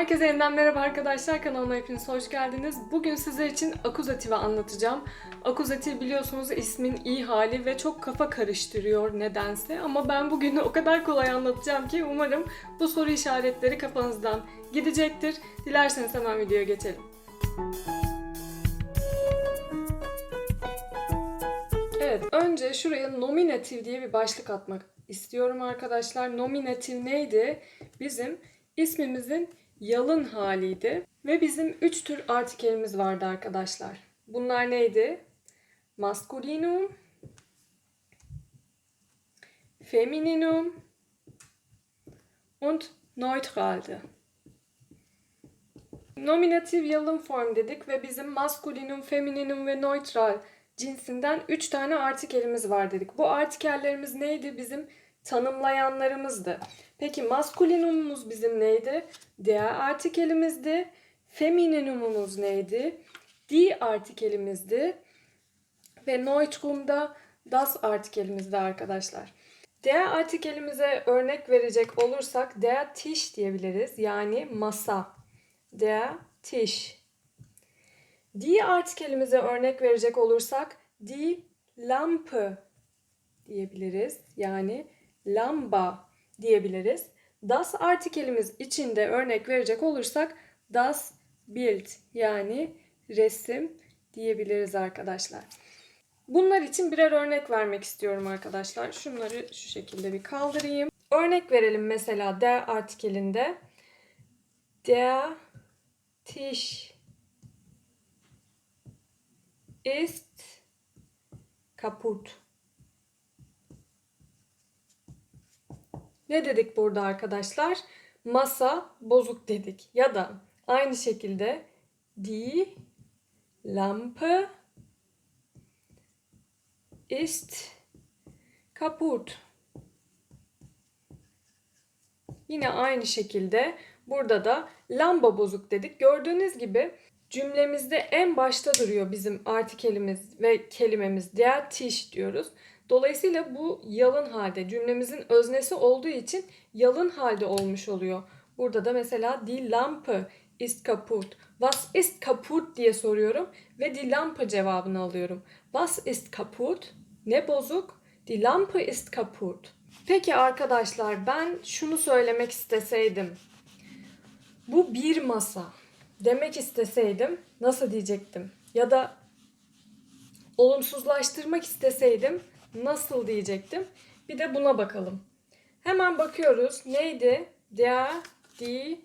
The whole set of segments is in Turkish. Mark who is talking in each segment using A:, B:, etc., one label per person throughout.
A: Herkese yeniden merhaba arkadaşlar. Kanalıma hepiniz hoş geldiniz. Bugün sizler için akuzatifi anlatacağım. Akuzatif biliyorsunuz ismin iyi hali ve çok kafa karıştırıyor nedense. Ama ben bugün o kadar kolay anlatacağım ki umarım bu soru işaretleri kafanızdan gidecektir. Dilerseniz hemen videoya geçelim. Evet, önce şuraya nominatif diye bir başlık atmak istiyorum arkadaşlar. Nominatif neydi? Bizim ismimizin yalın haliydi. Ve bizim üç tür artikelimiz vardı arkadaşlar. Bunlar neydi? Maskulinum, Femininum und Neutraldi. Nominatif yalın form dedik ve bizim maskulinum, femininum ve neutral cinsinden 3 tane artikelimiz var dedik. Bu artikellerimiz neydi? Bizim tanımlayanlarımızdı. Peki maskulinumumuz bizim neydi? Der artikelimizdi. Femininumumuz neydi? Die artikelimizdi. Ve neutrumda das artikelimizdi arkadaşlar. Der artikelimize örnek verecek olursak der Tisch diyebiliriz. Yani masa. Der Tisch. Die artikelimize örnek verecek olursak die Lampe diyebiliriz. Yani lamba diyebiliriz. Das artikelimiz içinde örnek verecek olursak das Bild yani resim diyebiliriz arkadaşlar. Bunlar için birer örnek vermek istiyorum arkadaşlar. Şunları şu şekilde bir kaldırayım. Örnek verelim mesela der artikelinde. Der Tisch ist kaputt. Ne dedik burada arkadaşlar? Masa bozuk dedik. Ya da aynı şekilde die Lampe ist kaputt. Yine aynı şekilde burada da lamba bozuk dedik. Gördüğünüz gibi cümlemizde en başta duruyor bizim artikelimiz ve kelimemiz. Der Tisch diyoruz. Dolayısıyla bu yalın halde cümlemizin öznesi olduğu için yalın halde olmuş oluyor. Burada da mesela die Lampe ist kaputt. Was ist kaputt diye soruyorum ve die Lampe cevabını alıyorum. Was ist kaputt? Ne bozuk? Die Lampe ist kaputt. Peki arkadaşlar ben şunu söylemek isteseydim. Bu bir masa demek isteseydim nasıl diyecektim? Ya da olumsuzlaştırmak isteseydim nasıl diyecektim? Bir de buna bakalım. Hemen bakıyoruz. Neydi? Der, die,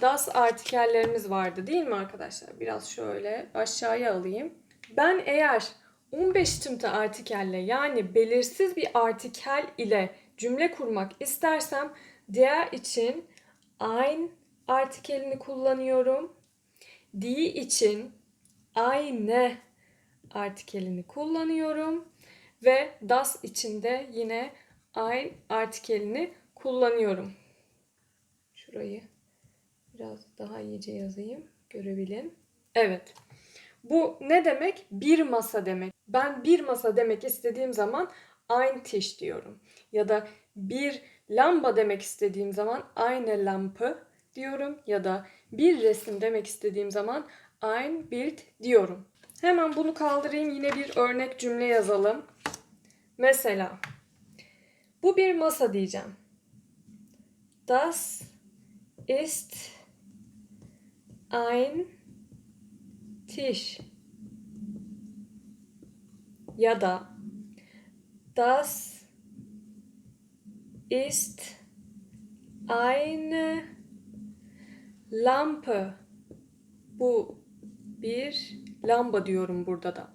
A: das artikellerimiz vardı değil mi arkadaşlar? Biraz şöyle aşağıya alayım. Ben eğer 15 tümte artikelle yani belirsiz bir artikel ile cümle kurmak istersem der için ein artikelini kullanıyorum. Die için eine artikelini kullanıyorum ve das için de yine ein artikelini kullanıyorum. Şurayı biraz daha iyice yazayım görebilin. Evet. Bu ne demek? Bir masa demek. Ben bir masa demek istediğim zaman ein Tisch diyorum. Ya da bir lamba demek istediğim zaman eine Lampe diyorum. Ya da bir resim demek istediğim zaman ein Bild diyorum. Hemen bunu kaldırayım. Yine bir örnek cümle yazalım. Mesela bu bir masa diyeceğim. Das ist ein Tisch. Ya da das ist eine Lampe. Bu bir lamba diyorum burada da.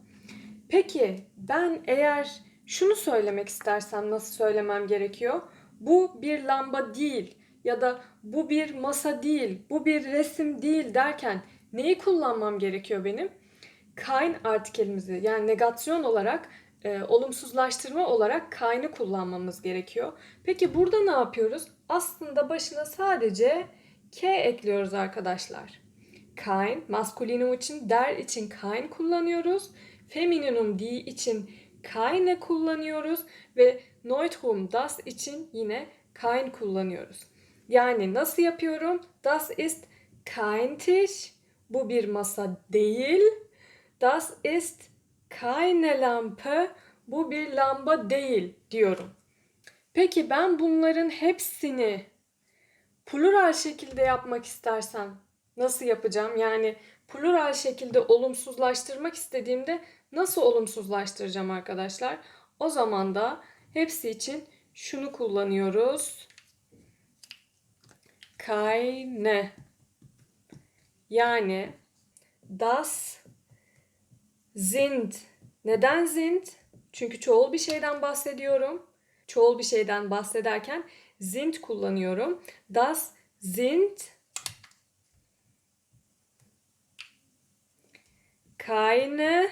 A: Peki ben eğer şunu söylemek istersem nasıl söylemem gerekiyor? Bu bir lamba değil ya da bu bir masa değil, bu bir resim değil derken neyi kullanmam gerekiyor benim? Kein artikelimizi yani negasyon olarak e, olumsuzlaştırma olarak kayını kullanmamız gerekiyor. Peki burada ne yapıyoruz? Aslında başına sadece k ekliyoruz arkadaşlar. Kein, maskulinum için der için kein kullanıyoruz. Femininum die için keine kullanıyoruz ve neutrum das için yine kein kullanıyoruz. Yani nasıl yapıyorum? Das ist kein Tisch. Bu bir masa değil. Das ist keine Lampe. Bu bir lamba değil diyorum. Peki ben bunların hepsini plural şekilde yapmak istersem nasıl yapacağım? Yani plural şekilde olumsuzlaştırmak istediğimde nasıl olumsuzlaştıracağım arkadaşlar? O zaman da hepsi için şunu kullanıyoruz. Keine. Yani das sind. Neden sind? Çünkü çoğul bir şeyden bahsediyorum. Çoğul bir şeyden bahsederken sind kullanıyorum. Das sind keine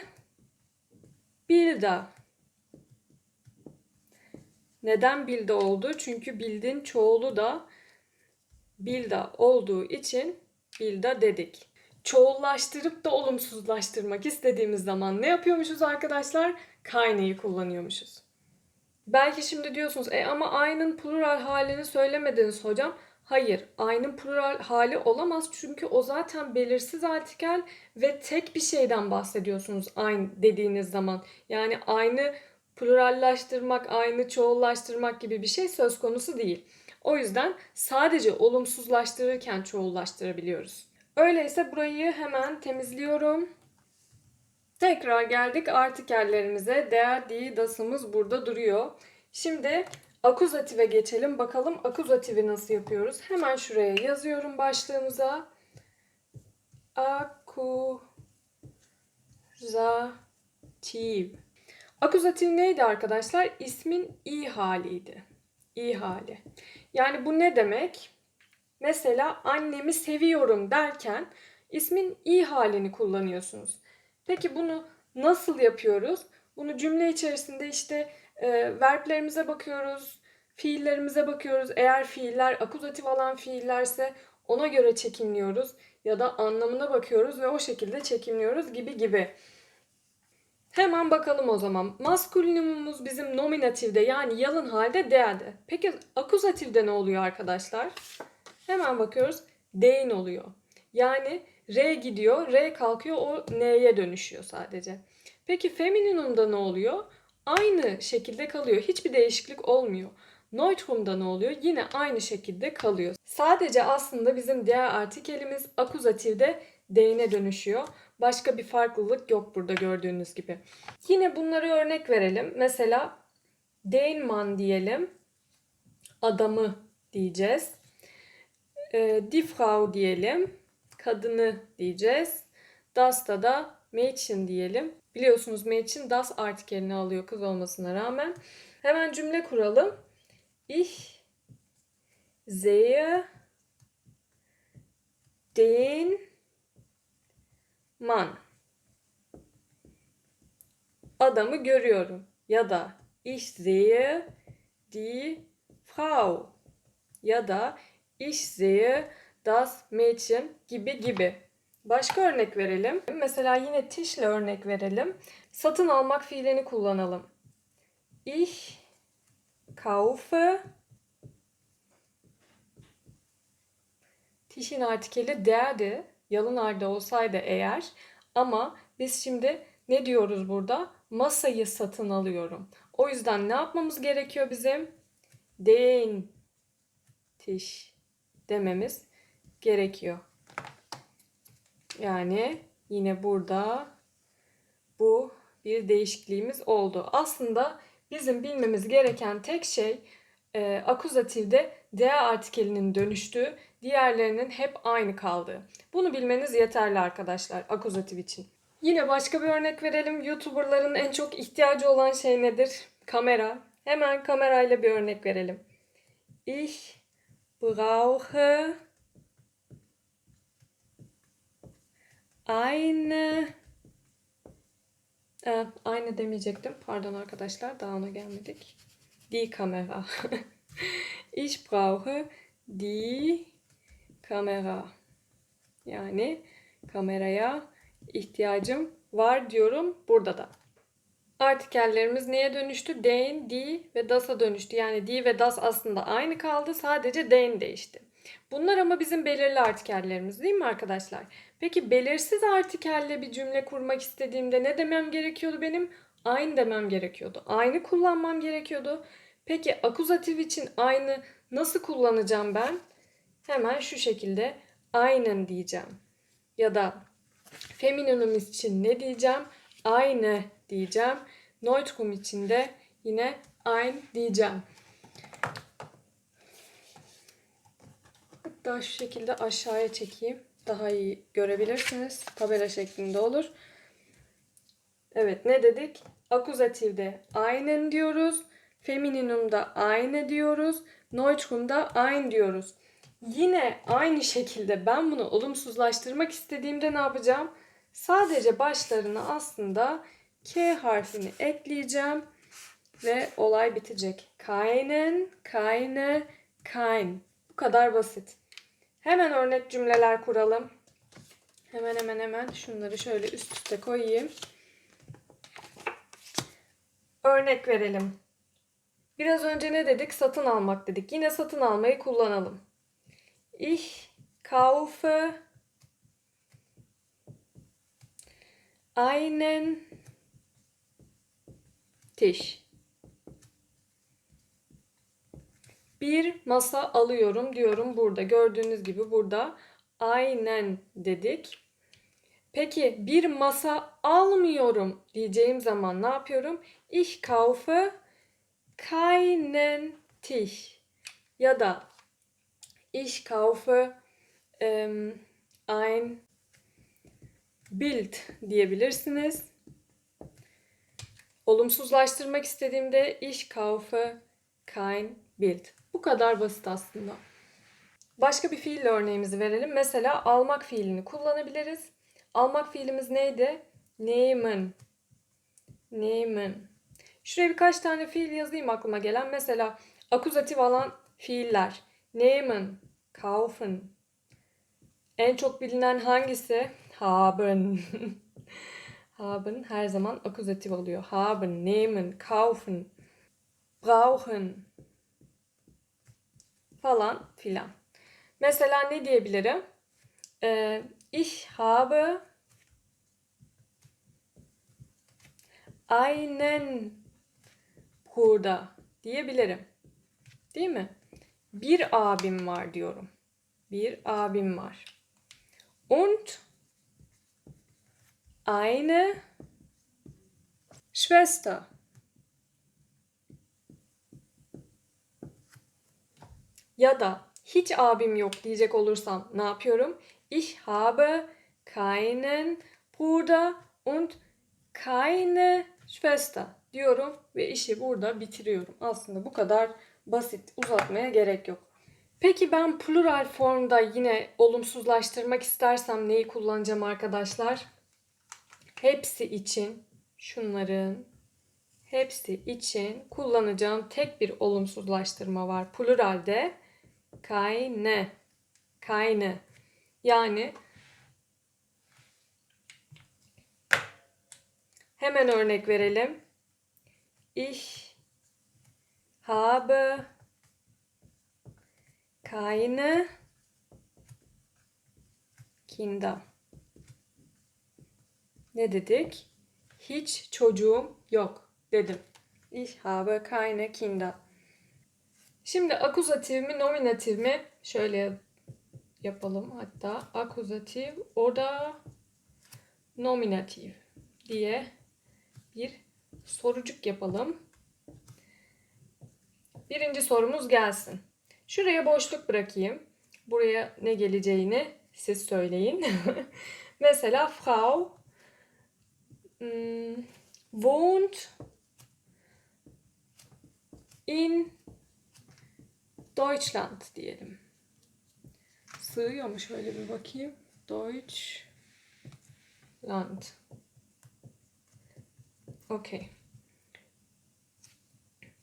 A: Bilder. Neden bilde oldu? Çünkü bildin çoğulu da bilda olduğu için bilda dedik. Çoğullaştırıp da olumsuzlaştırmak istediğimiz zaman ne yapıyormuşuz arkadaşlar? Kayneyi kullanıyormuşuz. Belki şimdi diyorsunuz e ama aynın plural halini söylemediniz hocam. Hayır, aynın plural hali olamaz çünkü o zaten belirsiz artikel ve tek bir şeyden bahsediyorsunuz aynı dediğiniz zaman. Yani aynı plurallaştırmak, aynı çoğullaştırmak gibi bir şey söz konusu değil. O yüzden sadece olumsuzlaştırırken çoğullaştırabiliyoruz. Öyleyse burayı hemen temizliyorum. Tekrar geldik artikellerimize. Der, die, das'ımız burada duruyor. Şimdi akuzative geçelim. Bakalım akuzativi nasıl yapıyoruz? Hemen şuraya yazıyorum başlığımıza. Akuzativ. Akuzatif neydi arkadaşlar? İsmin i haliydi. İ hali. Yani bu ne demek? Mesela annemi seviyorum derken ismin i halini kullanıyorsunuz. Peki bunu nasıl yapıyoruz? Bunu cümle içerisinde işte e, verblerimize bakıyoruz, fiillerimize bakıyoruz. Eğer fiiller akuzatif olan fiillerse ona göre çekimliyoruz ya da anlamına bakıyoruz ve o şekilde çekimliyoruz gibi gibi. Hemen bakalım o zaman. Maskülinumumuz bizim nominatifde yani yalın halde değerdi. Peki akuzatifde ne oluyor arkadaşlar? Hemen bakıyoruz. Dein oluyor. Yani R gidiyor, R kalkıyor, o N'ye dönüşüyor sadece. Peki femininumda ne oluyor? Aynı şekilde kalıyor. Hiçbir değişiklik olmuyor. Neutrum'da ne oluyor? Yine aynı şekilde kalıyor. Sadece aslında bizim diğer artikelimiz akuzatifde D'ine dönüşüyor. Başka bir farklılık yok burada gördüğünüz gibi. Yine bunları örnek verelim. Mesela den man diyelim. Adamı diyeceğiz. E, die Frau diyelim. Kadını diyeceğiz. Das'ta da Mädchen diyelim. Biliyorsunuz Mädchen das artikelini alıyor kız olmasına rağmen. Hemen cümle kuralım. Ich sehe den man. Adamı görüyorum. Ya da ich sehe die Frau. Ya da ich sehe das Mädchen gibi gibi. Başka örnek verelim. Mesela yine Tisch'le örnek verelim. Satın almak fiilini kullanalım. Ich kaufe Tisch'in artikeli derdi. Yalın halde olsaydı eğer. Ama biz şimdi ne diyoruz burada? Masayı satın alıyorum. O yüzden ne yapmamız gerekiyor bizim? Den Tisch dememiz gerekiyor. Yani yine burada bu bir değişikliğimiz oldu. Aslında bizim bilmemiz gereken tek şey e, akuzatifde D artikelinin dönüştüğü, diğerlerinin hep aynı kaldığı. Bunu bilmeniz yeterli arkadaşlar akuzatif için. Yine başka bir örnek verelim. YouTuber'ların en çok ihtiyacı olan şey nedir? Kamera. Hemen kamerayla bir örnek verelim. Ich brauche eine ee, aynı demeyecektim. Pardon arkadaşlar. Daha ona gelmedik. Die Kamera. ich brauche die Kamera. Yani kameraya ihtiyacım var diyorum burada da. Artikellerimiz neye dönüştü? Den, die ve das'a dönüştü. Yani die ve das aslında aynı kaldı. Sadece den değişti. Bunlar ama bizim belirli artikellerimiz değil mi arkadaşlar? Peki belirsiz artikelle bir cümle kurmak istediğimde ne demem gerekiyordu benim? Aynı demem gerekiyordu. Aynı kullanmam gerekiyordu. Peki akuzatif için aynı nasıl kullanacağım ben? Hemen şu şekilde aynen diyeceğim. Ya da femininum için ne diyeceğim? Aynı diyeceğim. Neutrum için de yine ein diyeceğim. Hatta şu şekilde aşağıya çekeyim. Daha iyi görebilirsiniz. Tabela şeklinde olur. Evet ne dedik? Akuzatifde aynen diyoruz. Femininumda aynı diyoruz. Neutrumda ein diyoruz. Yine aynı şekilde ben bunu olumsuzlaştırmak istediğimde ne yapacağım? Sadece başlarına aslında K harfini ekleyeceğim ve olay bitecek. Keinen, keine, kein. Bu kadar basit. Hemen örnek cümleler kuralım. Hemen hemen hemen şunları şöyle üst üste koyayım. Örnek verelim. Biraz önce ne dedik? Satın almak dedik. Yine satın almayı kullanalım. Ich kaufe einen Tisch. Bir masa alıyorum diyorum burada. Gördüğünüz gibi burada aynen dedik. Peki bir masa almıyorum diyeceğim zaman ne yapıyorum? Ich kaufe keinen Tisch. Ya da ich kaufe ähm, ein Bild diyebilirsiniz. Olumsuzlaştırmak istediğimde ich kaufe kein Bild. Bu kadar basit aslında. Başka bir fiille örneğimizi verelim. Mesela almak fiilini kullanabiliriz. Almak fiilimiz neydi? Nehmen. Nehmen. Şuraya birkaç tane fiil yazayım aklıma gelen. Mesela akuzatif alan fiiller. Nehmen, kaufen. En çok bilinen hangisi? Haben. haben her zaman akuzatif oluyor. Haben, nehmen, kaufen, brauchen falan filan. Mesela ne diyebilirim? Ee, ich habe einen Bruder diyebilirim. Değil mi? Bir abim var diyorum. Bir abim var. Und eine Schwester. Ya da hiç abim yok diyecek olursam ne yapıyorum? Ich habe keinen Bruder und keine Schwester diyorum ve işi burada bitiriyorum. Aslında bu kadar basit. Uzatmaya gerek yok. Peki ben plural formda yine olumsuzlaştırmak istersem neyi kullanacağım arkadaşlar? Hepsi için şunların hepsi için kullanacağım tek bir olumsuzlaştırma var. Pluralde keine. Keine. Yani hemen örnek verelim. Ich habe keine Kinder. Ne dedik? Hiç çocuğum yok dedim. Ich habe keine Kinder. Şimdi akuzatif mi nominatif mi? Şöyle yapalım hatta. Akuzatif o da nominatif diye bir sorucuk yapalım. Birinci sorumuz gelsin. Şuraya boşluk bırakayım. Buraya ne geleceğini siz söyleyin. Mesela Frau hmm, wohnt in Deutschland diyelim. Sığıyor mu şöyle bir bakayım. Deutschland. Okey.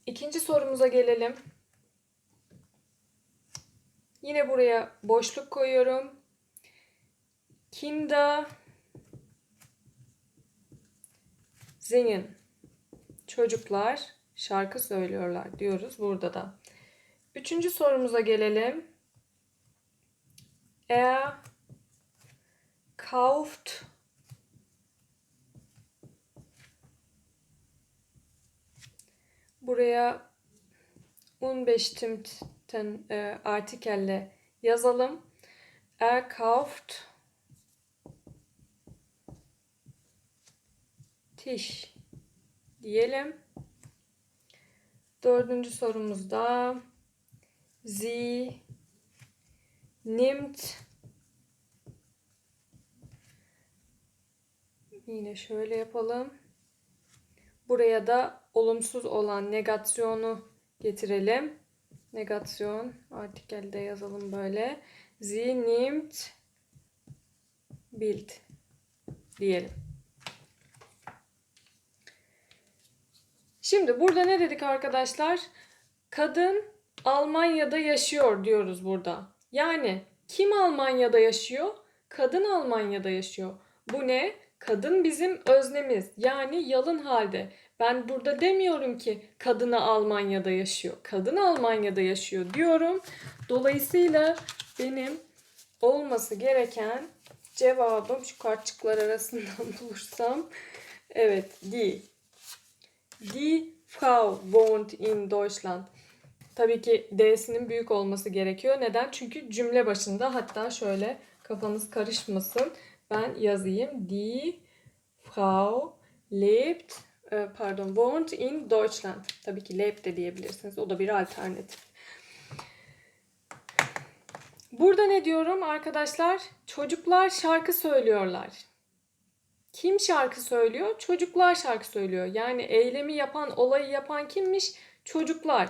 A: İkinci sorumuza gelelim. Yine buraya boşluk koyuyorum. Kinder singen. Çocuklar şarkı söylüyorlar diyoruz burada da. Üçüncü sorumuza gelelim. Er kauft buraya unbestimmten e, artikelle yazalım. Er kauft Tisch diyelim. Dördüncü sorumuzda Sie nimmt Yine şöyle yapalım. Buraya da olumsuz olan negasyonu getirelim. Negasyon artikelde yazalım böyle. Sie nimmt Bild diyelim. Şimdi burada ne dedik arkadaşlar? Kadın Almanya'da yaşıyor diyoruz burada. Yani kim Almanya'da yaşıyor? Kadın Almanya'da yaşıyor. Bu ne? Kadın bizim öznemiz. Yani yalın halde. Ben burada demiyorum ki kadını Almanya'da yaşıyor. Kadın Almanya'da yaşıyor diyorum. Dolayısıyla benim olması gereken cevabım şu kartçıklar arasından bulursam evet die. Die Frau wohnt in Deutschland. Tabii ki D'sinin büyük olması gerekiyor. Neden? Çünkü cümle başında hatta şöyle kafanız karışmasın. Ben yazayım. Die Frau lebt e, pardon wohnt in Deutschland. Tabii ki lebt de diyebilirsiniz. O da bir alternatif. Burada ne diyorum arkadaşlar? Çocuklar şarkı söylüyorlar. Kim şarkı söylüyor? Çocuklar şarkı söylüyor. Yani eylemi yapan, olayı yapan kimmiş? Çocuklar.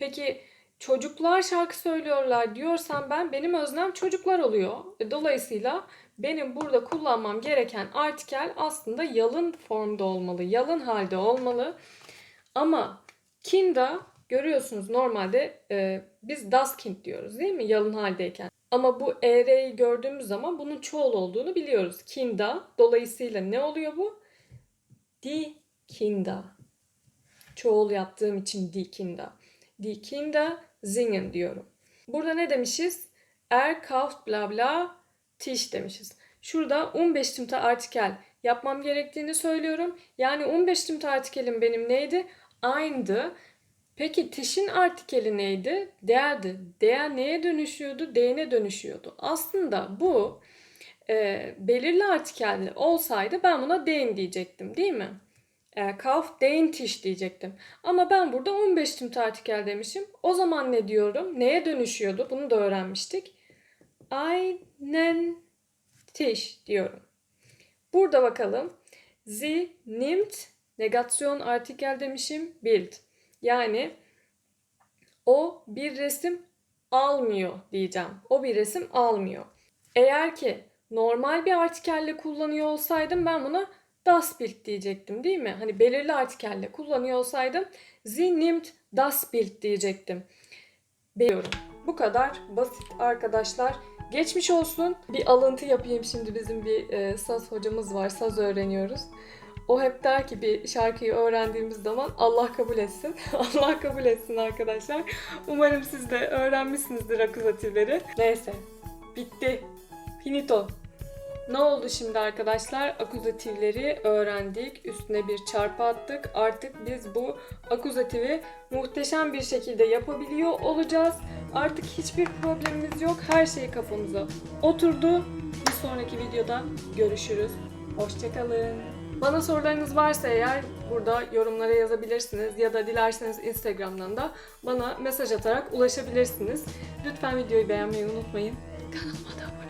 A: Peki çocuklar şarkı söylüyorlar diyorsam ben benim öznem çocuklar oluyor. E, Dolayısıyla benim burada kullanmam gereken artikel aslında yalın formda olmalı, yalın halde olmalı. Ama kinda görüyorsunuz normalde e, biz das kind diyoruz değil mi yalın haldeyken. Ama bu er'yi gördüğümüz zaman bunun çoğul olduğunu biliyoruz. Kinda. Dolayısıyla ne oluyor bu? Die Kinder. Çoğul yaptığım için die Kinder. Die Kinder singen diyorum. Burada ne demişiz? Er kauft bla bla Tisch demişiz. Şurada 15 timte artikel yapmam gerektiğini söylüyorum. Yani 15 timte artikelim benim neydi? Aynıydı. Peki Tisch'in artikeli neydi? Derdi. Der neye dönüşüyordu? D'ne dönüşüyordu. Aslında bu e, belirli artikelli olsaydı ben buna den diyecektim değil mi? E, kauf den Tisch diyecektim. Ama ben burada 15 timte artikel demişim. O zaman ne diyorum? Neye dönüşüyordu? Bunu da öğrenmiştik. Einen Tisch diyorum. Burada bakalım. Sie nimmt negasyon artikel demişim. Bild. Yani o bir resim almıyor diyeceğim. O bir resim almıyor. Eğer ki normal bir artikelle kullanıyor olsaydım ben buna das Bild diyecektim değil mi? Hani belirli artikelle kullanıyor olsaydım sie nimmt das Bild diyecektim. Biliyorum. Bu kadar basit arkadaşlar. Geçmiş olsun. Bir alıntı yapayım şimdi bizim bir e, saz hocamız var. Saz öğreniyoruz. O hep der ki bir şarkıyı öğrendiğimiz zaman Allah kabul etsin. Allah kabul etsin arkadaşlar. Umarım siz de öğrenmişsinizdir akuzatifleri. Neyse. Bitti. Finito. Ne oldu şimdi arkadaşlar? Akuzatifleri öğrendik. Üstüne bir çarpı attık. Artık biz bu akuzatifi muhteşem bir şekilde yapabiliyor olacağız. Artık hiçbir problemimiz yok. Her şey kafamıza oturdu. Bir sonraki videoda görüşürüz. Hoşçakalın. Bana sorularınız varsa eğer burada yorumlara yazabilirsiniz ya da dilerseniz Instagram'dan da bana mesaj atarak ulaşabilirsiniz. Lütfen videoyu beğenmeyi unutmayın. Kanalıma da abone.